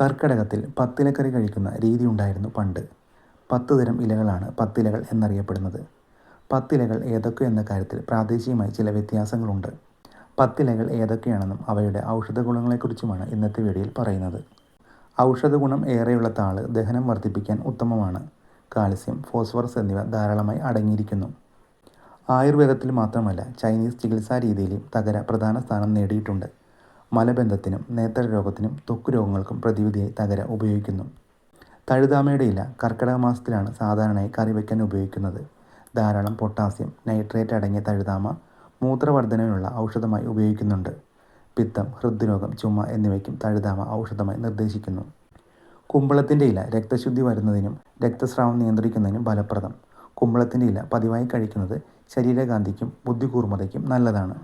കർക്കിടകത്തിൽ പത്തിലക്കറി കഴിക്കുന്ന രീതി ഉണ്ടായിരുന്നു പണ്ട്. പത്ത് തരം ഇലകളാണ് പത്തിലകൾ എന്നറിയപ്പെടുന്നത്. പത്തിലകൾ ഏതൊക്കെ എന്ന കാര്യത്തിൽ പ്രാദേശികമായി ചില വ്യത്യാസങ്ങളുണ്ട്. പത്തിലകൾ ഏതൊക്കെയാണെന്നും അവയുടെ ഔഷധ ഗുണങ്ങളെക്കുറിച്ചുമാണ് ഇന്നത്തെ വീഡിയോയിൽ പറയുന്നത്. ഔഷധ ഗുണം ഏറെയുള്ള താൾ ദഹനം വർദ്ധിപ്പിക്കാൻ ഉത്തമമാണ്. കാൽസ്യം ഫോസ്ഫറസ് എന്നിവ ധാരാളമായി അടങ്ങിയിരിക്കുന്നു. ആയുർവേദത്തിൽ മാത്രമല്ല ചൈനീസ് ചികിത്സാ രീതിയിലും തകര പ്രധാന സ്ഥാനം നേടിയിട്ടുണ്ട്. മലബന്ധത്തിനും നേത്രരോഗത്തിനും ത്വക്ക് രോഗങ്ങൾക്കും പ്രതിവിധിയായി തകര ഉപയോഗിക്കുന്നു. തഴുതാമയുടെ ഇല കർക്കിടക മാസത്തിലാണ് സാധാരണയായി കറി വയ്ക്കാൻ ഉപയോഗിക്കുന്നത്. ധാരാളം പൊട്ടാസ്യം നൈട്രേറ്റ് അടങ്ങിയ തഴുതാമ മൂത്രവർദ്ധനവിനുള്ള ഔഷധമായി ഉപയോഗിക്കുന്നുണ്ട്. പിത്തം ഹൃദ്രോഗം ചുമ എന്നിവയ്ക്കും തഴുതാമ ഔഷധമായി നിർദ്ദേശിക്കുന്നു. കുമ്പളത്തിന്റെ ഇല രക്തശുദ്ധി വരുന്നതിനും രക്തസ്രാവം നിയന്ത്രിക്കുന്നതിനും ഫലപ്രദം. കുമ്പളത്തിന്റെ ഇല പതിവായി കഴിക്കുന്നത് ശരീരകാന്തിക്കും ബുദ്ധികൂർമ്മതയ്ക്കും നല്ലതാണ്.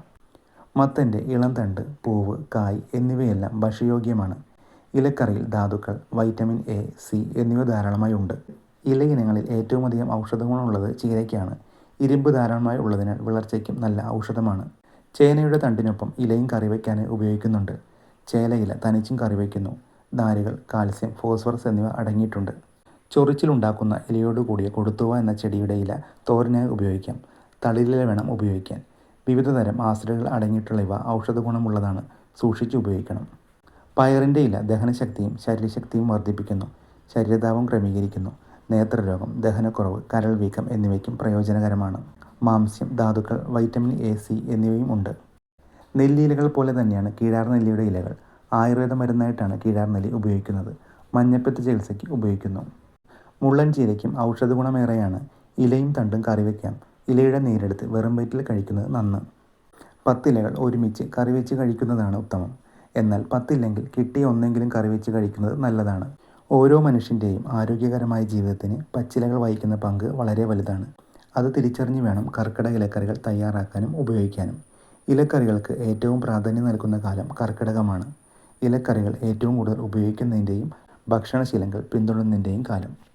മത്തന്റെ ഇളം തണ്ട് പൂവ് കായ് എന്നിവയെല്ലാം ഭക്ഷ്യയോഗ്യമാണ്. ഇലക്കറിയിൽ ധാതുക്കൾ വൈറ്റമിൻ എ സി എന്നിവ ധാരാളമായി ഉണ്ട്. ഇലയിനങ്ങളിൽ ഏറ്റവും അധികം ഔഷധ ഗുണമുള്ളത് ചീരയ്ക്കാണ്. ഇരുമ്പ് ധാരാളമായി ഉള്ളതിനാൽ വിളർച്ചയ്ക്കും നല്ല ഔഷധമാണ്. ചേനയുടെ തണ്ടിനൊപ്പം ഇലയും കറി വയ്ക്കാനായി ഉപയോഗിക്കുന്നുണ്ട്. ചേലയില തനിച്ചും കറി വയ്ക്കുന്നു നാരുകൾ കാൽസ്യം ഫോസ്ഫറസ് എന്നിവ അടങ്ങിയിട്ടുണ്ട്. ചൊറിച്ചിലുണ്ടാക്കുന്ന ഇലയോടുകൂടിയ കൊടുത്തുവ എന്ന ചെടിയുടെ ഇല തോരനായി ഉപയോഗിക്കാം. തളിരില വേണം ഉപയോഗിക്കാൻ. വിവിധ തരം ആസിഡുകൾ അടങ്ങിയിട്ടുള്ള ഇവ ഔഷധ ഗുണമുള്ളതാണ്. സൂക്ഷിച്ച് ഉപയോഗിക്കണം. പയറിന്റെ ഇല ദഹനശക്തിയും ശരീരശക്തിയും വർദ്ധിപ്പിക്കുന്നു. ശരീരതാപം ക്രമീകരിക്കുന്നു. നേത്രരോഗം ദഹനക്കുറവ് കരൾ വീക്കം എന്നിവയ്ക്കും പ്രയോജനകരമാണ്. മാംസ്യം ധാതുക്കൾ വൈറ്റമിൻ എ സി എന്നിവയും ഉണ്ട്. നെല്ലിയിലകൾ പോലെ തന്നെയാണ് കീഴാർ നെല്ലിയുടെ ഇലകൾ. ആയുർവേദ മരുന്നായിട്ടാണ് കീഴാർ നെല്ലി ഉപയോഗിക്കുന്നത്. മഞ്ഞപ്പത്ത് ചികിത്സയ്ക്ക് ഉപയോഗിക്കുന്നു. മുള്ളൻ ചീരയ്ക്കും ഔഷധ ഗുണമേറെയാണ്. ഇലയും തണ്ടും കറി വയ്ക്കാം ഇലയുടെ നീരെടുത്ത് വെറും വയറ്റിൽ കഴിക്കുന്നത് നന്ന്. പത്തിലകൾ ഒരുമിച്ച് കറി വെച്ച് കഴിക്കുന്നതാണ് ഉത്തമം. എന്നാൽ പത്തില്ലെങ്കിൽ കിട്ടിയ ഒന്നെങ്കിലും കറി വെച്ച് കഴിക്കുന്നത് നല്ലതാണ്. ഓരോ മനുഷ്യന്റെയും ആരോഗ്യകരമായ ജീവിതത്തിന് പച്ചിലകൾ വഹിക്കുന്ന പങ്ക് വളരെ വലുതാണ്. അത് തിരിച്ചറിഞ്ഞ് വേണം കർക്കിടക ഇലക്കറികൾ തയ്യാറാക്കാനും ഉപയോഗിക്കാനും. ഇലക്കറികൾക്ക് ഏറ്റവും പ്രാധാന്യം നൽകുന്ന കാലം കർക്കിടകമാണ്. ഇലക്കറികൾ ഏറ്റവും കൂടുതൽ ഉപയോഗിക്കുന്നതിന്റെയും ഭക്ഷണശീലങ്ങൾ പിന്തുടരുന്നതിന്റെയും കാലം.